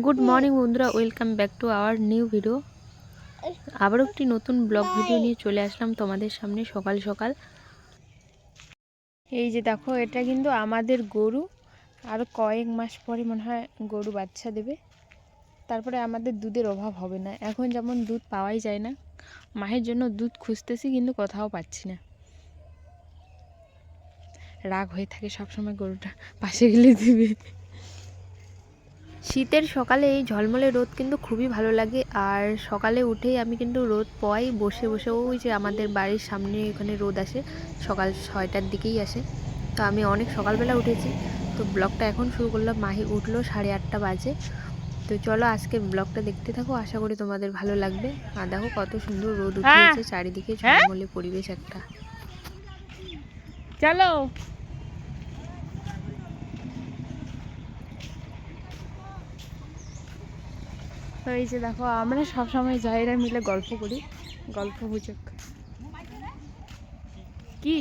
Good morning বন্ধুরা welcome back to our new video আবারও একটি নতুন ব্লগ ভিডিও নিয়ে চলে আসলাম তোমাদের সামনে সকাল সকাল। এই যে দেখো, এটা কিন্তু আমাদের গরু। আর কয়েক মাস পরে মনে হয় গরু বাচ্চা দেবে। তারপরে আমাদের দুধের অভাব হবে না। এখন যেমন দুধ পাওয়াই যায় না, মায়ের জন্য দুধ খুঁজতেছি কিন্তু কোথাও পাচ্ছি না। রাগ হয়ে থাকে সবসময় গরুটা পাশে গেলে দিবে। শীতের সকালে এই ঝলমলে রোদ কিন্তু খুবই ভালো লাগে। আর সকালে উঠেই আমি কিন্তু রোদ পাই বসে বসে ওই যে আমাদের বাড়ির সামনে এখানে রোদ আসে সকাল ছয়টার দিকেই আসে। তো আমি অনেক সকালবেলা উঠেছি। তো ব্লগটা এখন শুরু করলাম। মাহি উঠল সাড়ে আটটা বাজে। তো চলো আজকে ব্লগটা দেখতে থাকো। আশা করি তোমাদের ভালো লাগবে। আর দেখো কত সুন্দর রোদ উঠেছে চারিদিকে ঝলমলে পরিবেশ একটা। চলো। তো এই যে দেখো আমরা সবসময় জায়গা মিলে গল্প করি। গল্প গুজব কি?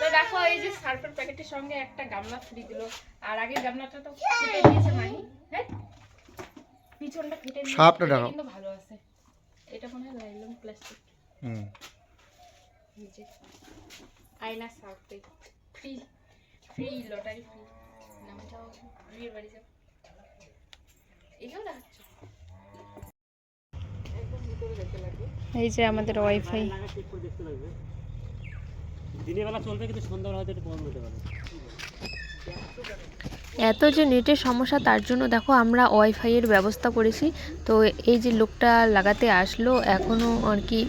তো দেখো এই যে সার্ফের প্যাকেটের সঙ্গে একটা গামলা ফ্রি দিল। আর আগে গামলাটা তো ফেটে দিয়েছে মাহি। হ্যাঁ? পিছনটা ফেটে সাপটা কিন্তু ভালো আছে। এটা মনে হয় লাইলন প্লাস্টিক। হুম। নিচে আয়না Surf free free lottery free নাম যাও বিয়ের বাড়ি যাও এগুলো দেখাচ্ছ এই যে আমাদের ওয়াইফাই দিনের বেলা চলবে কিন্তু সন্ধ্যাবেলা হয়তো একটু বন্ধ হতে পারে। এত যে নেটের সমস্যা তার জন্য দেখো আমরা ওয়াইফাইয়ের ব্যবস্থা করেছি। তো এই যে লোকটা লাগাতে আসলো এখনও আর কি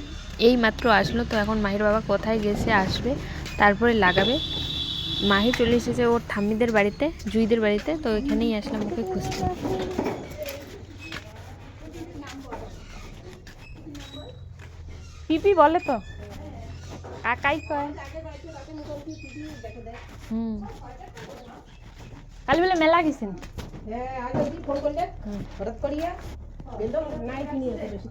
এই মাত্র আসলো। তো এখন মাহির বাবা কোথায় গেছে আসবে তারপরে লাগাবে। মাহি চলে এসেছে ওর ঠাম্মিদের বাড়িতে জুইদের বাড়িতে তো এখানেই আসলাম ওকে খুঁজতে। পিপি বলে তো? কাকাই কয়? হুম। কালি বেলা মেলা গেছেন? হ্যাঁ আগে যদি ফোন করলে হঠাৎ করিয়া বেলো নাই কিনে এসে বেশি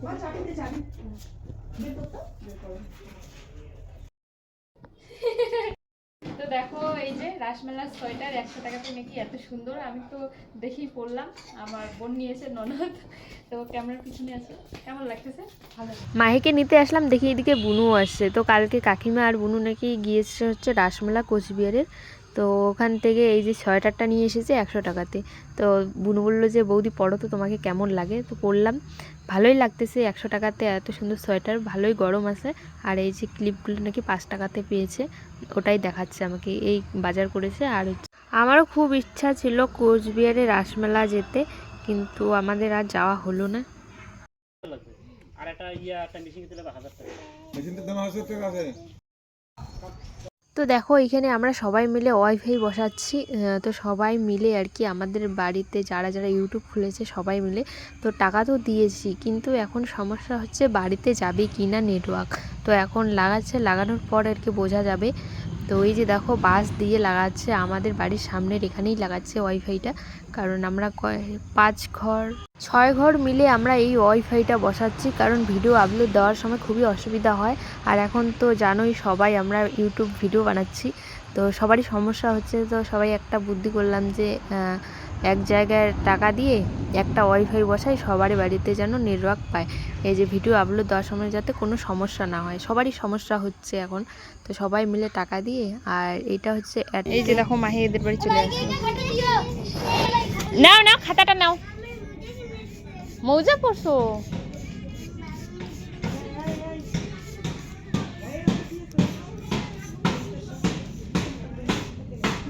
তো দেখো রাসমেলার সোয়েটার একশো টাকাতে নাকি এত সুন্দর, আমি তো দেখেই পড়লাম। আমার বোন নিয়েছে ননদ, তো ক্যামেরার পিছনে আছে। কেমন লাগতেছে? ভালো মাহিকে নিতে আসলাম, দেখি এদিকে বুনু আসছে। তো কালকে কাকিমা আর বুনু নাকি গিয়েছে হচ্ছে রাসমেলা কোচবিহারের। তো ওখান থেকে এই যে সোয়েটারটা নিয়ে এসেছে একশো টাকাতে। তো বুনু বলল যে বৌদি পড়ো তো তোমাকে কেমন লাগে? তো পড়লাম ভালোই লাগতেছে একশো টাকাতে এত সুন্দর সোয়েটার ভালোই গরম আছে। আর এই যে ক্লিপগুলো নাকি পাঁচ টাকাতে পেয়েছে ওটাই দেখাচ্ছে আমাকে। এই বাজার করেছে আর হচ্ছে আমারও খুব ইচ্ছা ছিল কোচবিহারে রাসমেলা যেতে কিন্তু আমাদের আর যাওয়া হলো না। আর একটা ইয়া একটা মেশিন কিনতে লাগবে হাজার টাকা? মেশিনটার দাম হাজার টাকা আছে তো দেখো, এখানে আমরা সবাই মিলে ওয়াইফাই বসাচ্ছি। তো সবাই মিলে আর কি আমাদের বাড়িতে যারা যারা ইউটিউব খুলেছে সবাই মিলে। তো টাকা তো দিয়েছি, কিন্তু এখন সমস্যা হচ্ছে বাড়িতে যাবে কি না নেটওয়ার্ক তো এখন লাগাচ্ছে, লাগানোর পর আর কি বোঝা যাবে। তো এই যে দেখো, বাস দিয়ে লাগাচ্ছে, আমাদের বাড়ির সামনের এখানেই লাগাচ্ছে ওয়াইফাইটা। কারণ আমরা পাঁচ ঘর, ছয় ঘর মিলে আমরা এই ওয়াইফাইটা বসাচ্ছি। কারণ ভিডিও আপলোড দেওয়ার সময় খুবই অসুবিধা হয়। আর এখন তো জানোই সবাই আমরা ইউটিউব ভিডিও বানাচ্ছি। তো সবারই সমস্যা হচ্ছে, তো সবাই একটা বুদ্ধি করলাম যে এক জায়গায় টাকা দিয়ে একটা ওয়াইফাই বসাই সবারই বাড়িতে যেন নেটওয়ার্ক পায়। এই যে ভিডিও আপলোড দেওয়ার সময় যাতে কোনো সমস্যা না হয় সবারই সমস্যা হচ্ছে এখন। তো সবাই মিলে টাকা দিয়ে আর এটা হচ্ছে এই যে দেখো মাহি এদের বাড়ি চলে আসলো নাও নাও খাতাটা নাও। মৌজা পড়ছো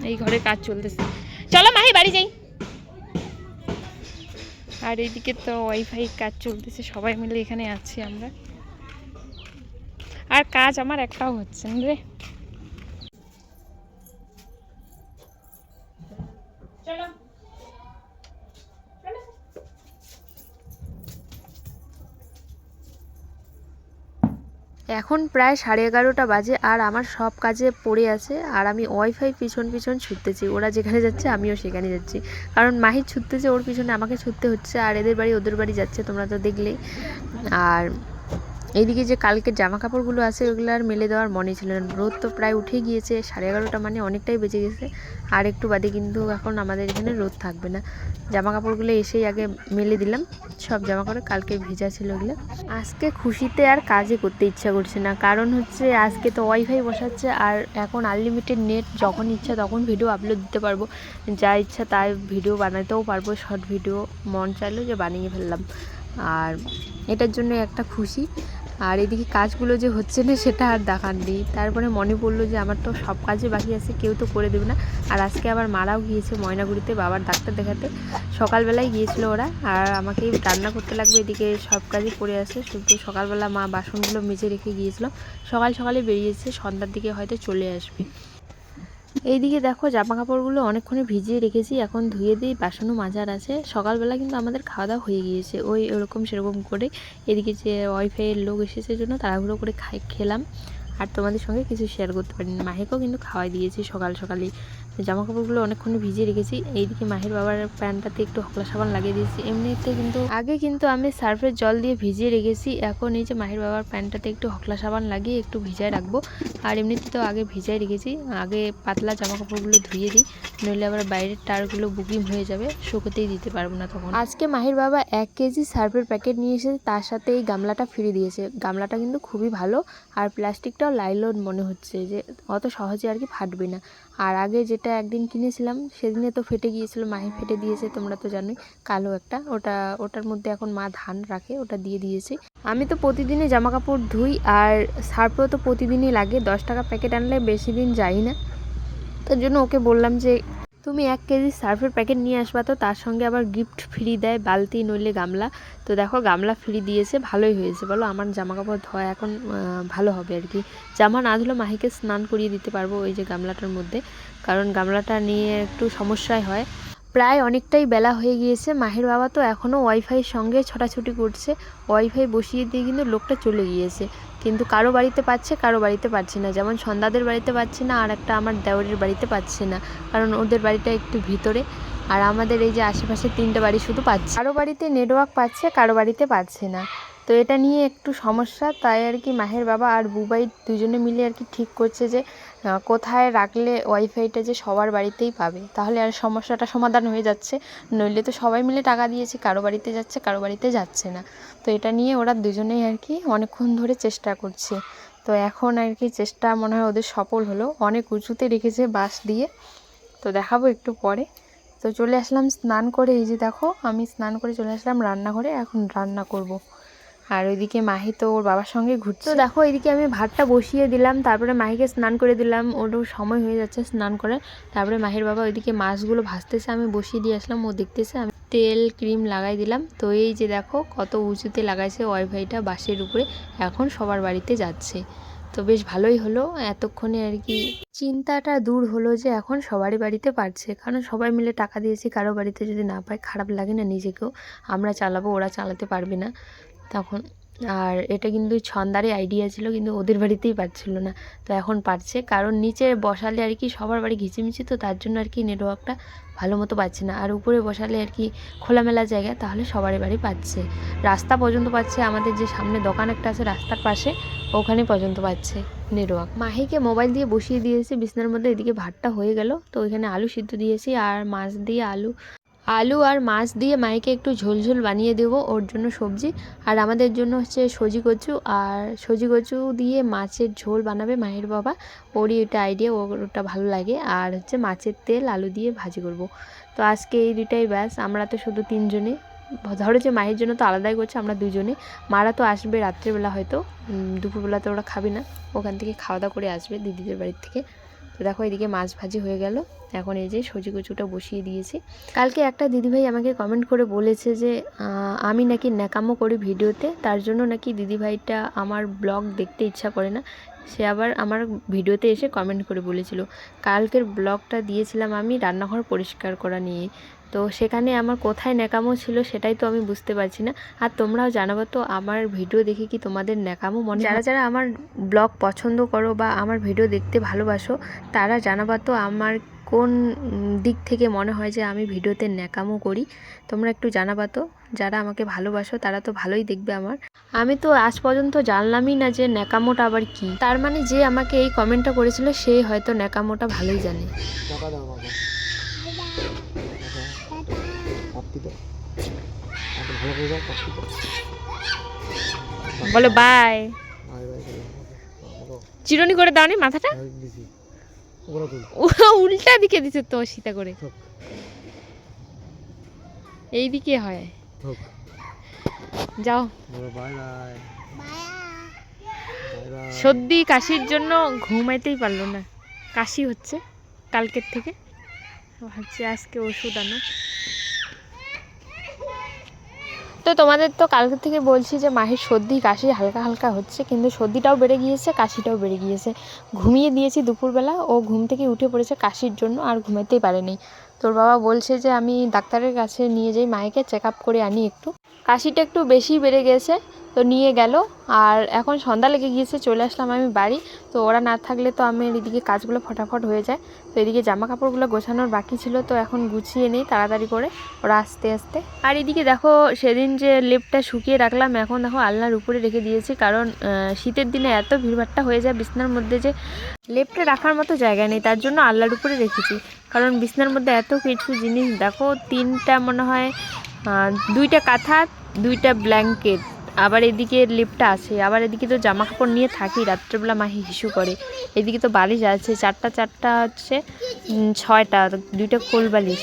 এই ঘরে কাজ চলতেছে। চলো মাহি বাড়ি যাই। আর এইদিকে তো ওয়াইফাই কাজ চলতেছে, সবাই মিলে এখানে আছি আমরা। আর কাজ আমার একটাও হচ্ছে না রে। চলো। এখন প্রায় সাড়ে এগারোটা বাজে আর আমার সব কাজে পড়ে আছে আর আমি ওয়াইফাই পিছন পিছন ছুটতেছি। ওরা যেখানে যাচ্ছে আমিও সেখানে যাচ্ছি। কারণ মাহির ছুটতেছে, ওর পিছনে আমাকে ছুটতে হচ্ছে আর এদের বাড়ি ওদের বাড়ি যাচ্ছে, তোমরা তো দেখলেই। আর এইদিকে যে কালকের জামা কাপড়গুলো আছে, ওগুলো আর মেলে দেওয়ার মনে ছিল না। রোদ তো প্রায় উঠে গিয়েছে, সাড়ে এগারোটা মানে অনেকটাই বেজে গেছে। আর একটু বাদে কিন্তু এখন আমাদের এখানে রোদ থাকবে না। জামা কাপড়গুলো এসেই আগে মেলে দিলাম, সব জামা কাপড় কালকে ভেজা ছিল ওগুলো। আজকে খুশিতে আর কাজে করতে ইচ্ছা করছে না, কারণ হচ্ছে আজকে তো ওয়াইফাই বসাচ্ছে, আর এখন আনলিমিটেড নেট যখন ইচ্ছা তখন ভিডিও আপলোড দিতে পারব। যা ইচ্ছা তাই ভিডিও বানাতেও পারব, শর্ট ভিডিও মন চাইলো যে বানিয়ে ফেললাম। আর এটার জন্য একটা খুশি। আর এদিকে কাজগুলো যে হচ্ছে না, সেটা আর দেখার নেই। তারপরে মনে পড়ল যে আমার তো সব কাজে বাকি আছে, কেউ তো করে দেবে না। আর আজকে আবার মারাও গিয়েছে ময়নাগুড়িতে বাবার ডাক্তার দেখাতে। সকালবেলায় গিয়েছিল ওরা, আর আমাকে রান্না করতে লাগবে এদিকে সব কাজই পড়ে আছে শুধু সকালবেলা মা বাসনগুলো মেজে রেখে গিয়েছিল। সকাল সকালে বেরিয়েছে, সন্ধ্যার দিকে হয়তো চলে আসবে। এইদিকে দেখো জামা কাপড়গুলো অনেকক্ষণে ভিজিয়ে রেখেছি, এখন ধুয়ে দিই, বাসনও মাজার আছে। সকালবেলা কিন্তু আমাদের খাওয়া দাওয়া হয়ে গিয়েছে, ওই ওরকম সেরকম করে। এদিকে যে ওয়াইফাইয়ের লোক এসেছে জন্য তাড়াহুড়ো করে খাই খেলাম আর তোমাদের সঙ্গে কিছু শেয়ার করতে পারিনি, মাহেকেও কিন্তু খাওয়াই দিয়েছি সকাল সকালেই। জামা কাপড়গুলো অনেকক্ষণ ভিজিয়ে রেখেছি। এইদিকে মাহির বাবার প্যান্টটাতে একটু হকলা সাবান লাগিয়ে দিয়েছি। এমনিতে কিন্তু আগে কিন্তু আমি সার্ফের জল দিয়ে ভিজিয়ে রেখেছি। এখন এই যে মাহির বাবার প্যান্টটাতে একটু হকলা সাবান লাগিয়ে একটু ভিজায় রাখব। আর এমনিতে তো আগে ভিজাই রেখেছি। আগে পাতলা জামা কাপড়গুলো ধুয়ে দিই। নইলে আবার বাইরের টারগুলো বুকিং হয়ে যাবে। শুকোতেই দিতে পারব না তখন। আজকে মাহির বাবা এক কেজি সার্ফের প্যাকেট নিয়ে এসেছে তার সাথে এই গামলাটা ফিরে দিয়েছে। গামলাটা কিন্তু খুবই ভালো। আর প্লাস্টিকটাও লাইলন মনে হচ্ছে যে অত সহজে আর কি ফাটবে না। আর আগে যেটা একদিন কিনেছিলাম, সেদিনে তো ফেটে গিয়েছিল, মাহি ফেটে দিয়েছে, তোমরা তো জানোই, কালো একটা। ওটা, ওটার মধ্যে এখন মা ধান রাখে, ওটা দিয়ে দিয়েছে। আমি তো প্রতিদিনই জামা কাপড় ধুই, আর সার্ফও তো প্রতিদিনই লাগে, দশ টাকা প্যাকেট আনলে বেশি দিন যাই না। তার জন্য ওকে বললাম যে তুমি এক কেজি সার্ফের প্যাকেট নিয়ে আসবা তো, তার সঙ্গে আবার গিফট ফ্রি দেয় বালতি, নইলে গামলা। তো দেখো গামলা ফ্রি দিয়েছে, ভালোই হয়েছে। বলো, আমার জামা কাপড় ধোয়া এখন ভালো হবে আর কি। জামা না ধুলে মাহিকে স্নান করিয়ে দিতে পারব ওই যে গামলাটার মধ্যে। কারণ গামলাটা নিয়ে একটু সমস্যাই হয়। প্রায় অনেকটাই বেলা হয়ে গিয়েছে। মাহের বাবা তো এখনও ওয়াইফাইয়ের সঙ্গে ছোটাছুটি করছে। ওয়াইফাই বসিয়ে দিয়ে কিন্তু লোকটা চলে গিয়েছে। কিন্তু কারও বাড়িতে পাচ্ছে, কারও বাড়িতে পাচ্ছে না। যেমন সন্ধ্যাদের বাড়িতে পাচ্ছে না, আর একটা আমার দেওরের বাড়িতে পাচ্ছে না। কারণ ওদের বাড়িটা একটু ভিতরে। আর আমাদের এই যে আশেপাশে তিনটে বাড়ি শুধু পাচ্ছে। কারও বাড়িতে নেটওয়ার্ক পাচ্ছে, কারও বাড়িতে পাচ্ছে না। তো এটা নিয়ে একটু সমস্যা, তাই আর কি মাহের বাবা আর বুবাই দুজনে মিলে আর কি ঠিক করছে যে কোথায় রাখলে ওয়াইফাইটা যে সবার বাড়িতেই পাবে। তাহলে আর সমস্যাটা সমাধান হয়ে যাচ্ছে। নইলে তো সবাই মিলে টাকা দিয়েছে, কারও বাড়িতে যাচ্ছে, কারও বাড়িতে যাচ্ছে না। তো এটা নিয়ে ওরা দুজনেই আর কি অনেকক্ষণ ধরে চেষ্টা করছে। তো এখন আর কি চেষ্টা মনে হয় ওদের সফল হলো। অনেক উঁচুতে রেখেছে বাঁশ দিয়ে। তো দেখাবো একটু পরে। তো চলে আসলাম স্নান করে। এই যে দেখো, আমি স্নান করে চলে আসলাম রান্নাঘরে। এখন রান্না করব। আর ওইদিকে মাহি তো ওর বাবার সঙ্গে ঘুরছে। তো দেখো, এদিকে আমি ভাতটা বসিয়ে দিলাম, তারপরে মাহিকে স্নান করে দিলাম, ওরও সময় হয়ে যাচ্ছে স্নান করে। তারপরে মাহির বাবা ওইদিকে মাছগুলো ভাজতেছে, আমি বসিয়ে দিয়ে আসলাম, ও দেখতেছে, আমি তেল, ক্রিম লাগাই দিলাম। তো এই যে দেখো, কত উঁচুতে লাগাইছে ওয়াইফাইটা বাসের উপরে, এখন সবার বাড়িতে যাচ্ছে। তো বেশ ভালোই হলো, এতক্ষণে আর কি চিন্তাটা দূর হলো যে এখন সবারই বাড়িতে পারছে, কারণ সবাই মিলে টাকা দিয়েছি, কারও বাড়িতে যদি না পায়, খারাপ লাগে না নিজেকেও, আমরা চালাবো, ওরা চালাতে পারবে না। তখন। আর এটা কিন্তু ছন্দারই আইডিয়া ছিল, কিন্তু ওদের বাড়িতেই পারছিল না। তো এখন পারছে, কারণ নিচে বসালে আর কি সবার বাড়ি ঘিচিমিচি, তো তার জন্য আর কি নেটওয়ার্কটা ভালো মতো পাচ্ছে না। আর উপরে বসালে আর কি খোলামেলা জায়গা, তাহলে সবারই বাড়ি পাচ্ছে। রাস্তা পর্যন্ত পাচ্ছে, আমাদের যে সামনে দোকান একটা আছে রাস্তার পাশে, ওখানে পর্যন্ত পাচ্ছে নেটওয়ার্ক। মাহিকে মোবাইল দিয়ে বসিয়ে দিয়েছি, বিছনার মধ্যে এদিকে ভাতটা হয়ে গেল, তো ওইখানে আলু সিদ্ধ দিয়েছি, আর মাছ দিয়ে আলু আলু আর মাছ দিয়ে মাইকে একটু ঝোলঝোল বানিয়ে দেবো ওর জন্য সবজি। আর আমাদের জন্য হচ্ছে সজি কচু। আর সজি কচু দিয়ে মাছের ঝোল বানাবে মায়ের বাবা। ওরই এটা আইডিয়া ওটা ভালো লাগে। আর হচ্ছে মাছের তেল আলু দিয়ে ভাজি করব। তো আজকে এই দুটাই ব্যাস। আমরা তো শুধু তিনজনে। ধরো যে মায়ের জন্য তো আলাদাই করছে, আমরা দুজনে। মারা তো আসবে রাত্রেবেলা হয়তো। দুপুরবেলা তো ওরা খাবে না। ওখান থেকে খাওয়া দাওয়া করে আসবে দিদিদের বাড়ির থেকে। দেখো এদিকে মাছ ভাজি হয়ে গেল। এখন এই যে সজি কচুটা বসিয়ে দিয়েছি। কালকে একটা দিদিভাই আমাকে কমেন্ট করে বলেছে যে আমি নাকি ন্যাকামো করি ভিডিওতে, তার জন্য নাকি দিদিভাইটা আমার ব্লগ দেখতে ইচ্ছা করে না। সে আবার আমার ভিডিওতে এসে কমেন্ট করে বলেছিল, কালকের ব্লগটা দিয়েছিলাম আমি রান্নাঘর পরিষ্কার করা নিয়ে। তো সেখানে আমার কোথায় ন্যাকামো ছিল সেটাই তো আমি বুঝতে পারছি না। আর তোমরাও জানাব তো আমার ভিডিও দেখে কি তোমাদের ন্যাকামো মনে যারা যারা আমার ব্লগ পছন্দ করো বা আমার ভিডিও দেখতে ভালোবাসো তারা জানাবা তো আমার কোন দিক থেকে মনে হয় যে আমি ভিডিওতে ন্যাকামো করি। তোমরা একটু জানাবা তো যারা আমাকে ভালোবাসো তারা তো ভালোই দেখবে আমার। আমি তো আজ পর্যন্ত জানলামই না যে ন্যাকামোটা আবার কি। তার মানে যে আমাকে এই কমেন্টটা করেছিল সেই হয়তো ন্যাকামোটা ভালোই জানে। বলো বাই চিরনি করে দাওনি মাথাটা? উল্টা দিকে দিছে তো সীতা করে। এই দিকে হয়। যাও। সর্দি, কাশির জন্য ঘুমাইতেই পারল না। কাশি হচ্ছে কালকের থেকে। ভাবছি আজকে ওষুধ আনো। তো তোমাদের তো কালকে থেকে বলছি যে মাহির সর্দি, কাশি হালকা হালকা হচ্ছে, কিন্তু সর্দিটাও বেড়ে গিয়েছে, কাশিটাও বেড়ে গিয়েছে। ঘুমিয়ে দিয়েছি দুপুরবেলা, ও ঘুম থেকে উঠে পড়েছে কাশির জন্য, আর ঘুমাতেই পারেনি। তোর বাবা বলছে যে আমি ডাক্তারের কাছে নিয়ে যাই, মায়েকে চেক আপ করে আনি একটু। কাশিটা একটু বেশি বেড়ে গেছে তো নিয়ে গেল। আর এখন সন্ধ্যা লেগে গিয়েছে, চলে আসলাম আমি বাড়ি। তো ওরা না থাকলে তো আমি এদিকে কাজগুলো ফটাফট হয়ে যায়। তো এদিকে জামা কাপড়গুলো গোছানোর বাকি ছিল, তো এখন গুছিয়ে নেই তাড়াতাড়ি করে। ওরা আস্তে আস্তে। আর এদিকে দেখো, সেদিন যে লেপটা শুকিয়ে রাখলাম, এখন দেখো আলনার উপরে রেখে দিয়েছি। কারণ শীতের দিনে এত ভিড়ভাট্টা হয়ে যায় বিছনার মধ্যে যে লেপটা রাখার মতো জায়গা নেই, তার জন্য আলনার উপরে রেখেছি। কারণ বিছনার মধ্যে এত কিছু জিনিস, দেখো তিনটা মনে হয় দুইটা কাঁথা, দুইটা ব্ল্যাঙ্কেট। আবার এদিকে লিপটা আছে, আবার এদিকে তো জামা কাপড় নিয়ে থাকি, রাত্রেবেলা মাহি হিসু করে। এদিকে তো বালিশ আছে, চারটা চারটা হচ্ছে ছয়টা, দুইটা কোল বালিশ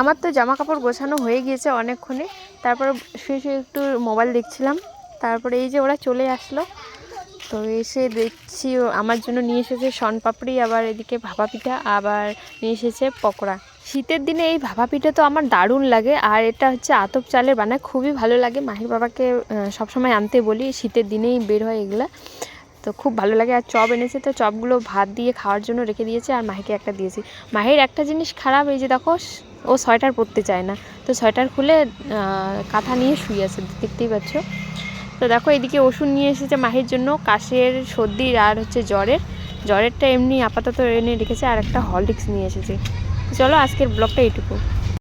আমার তো জামা কাপড় গোছানো হয়ে গিয়েছে অনেকক্ষণে। তারপরে শুয়ে শুয়ে একটু মোবাইল দেখছিলাম। তারপরে এই যে ওরা চলে আসলো। তো এসে দেখছি আমার জন্য নিয়ে এসেছে শন পাপড়ি, আবার এদিকে ভাপা পিঠা, আবার নিয়ে এসেছে পকোড়া। শীতের দিনে এই ভাপা পিঠা তো আমার দারুণ লাগে, আর এটা হচ্ছে আতপ চালের বানায়, খুবই ভালো লাগে। মাহির বাবাকে সবসময় আনতে বলি, শীতের দিনেই বের হয় এগুলা। তো খুব ভালো লাগে, আর চপ এনেছে তো চপগুলো ভাত দিয়ে খাওয়ার জন্য রেখে দিয়েছে, আর মাহিকে একটা দিয়েছি। মাহির একটা জিনিস খারাপ, এই যে দেখো ও সোয়েটার পরতে চায় না। তো সোয়েটার খুলে কাঁথা নিয়ে শুয়ে আছে, দেখতেই পাচ্ছ। তো দেখো, এদিকে ওষুধ নিয়ে এসেছে মাহির জন্য, কাশের, সর্দির আর হচ্ছে জ্বরের। জ্বরেরটা এমনি আপাতত এনে রেখেছে, আর একটা হরলিক্স নিয়ে এসেছে। চলো, আজকের ব্লগটা এইটুকু।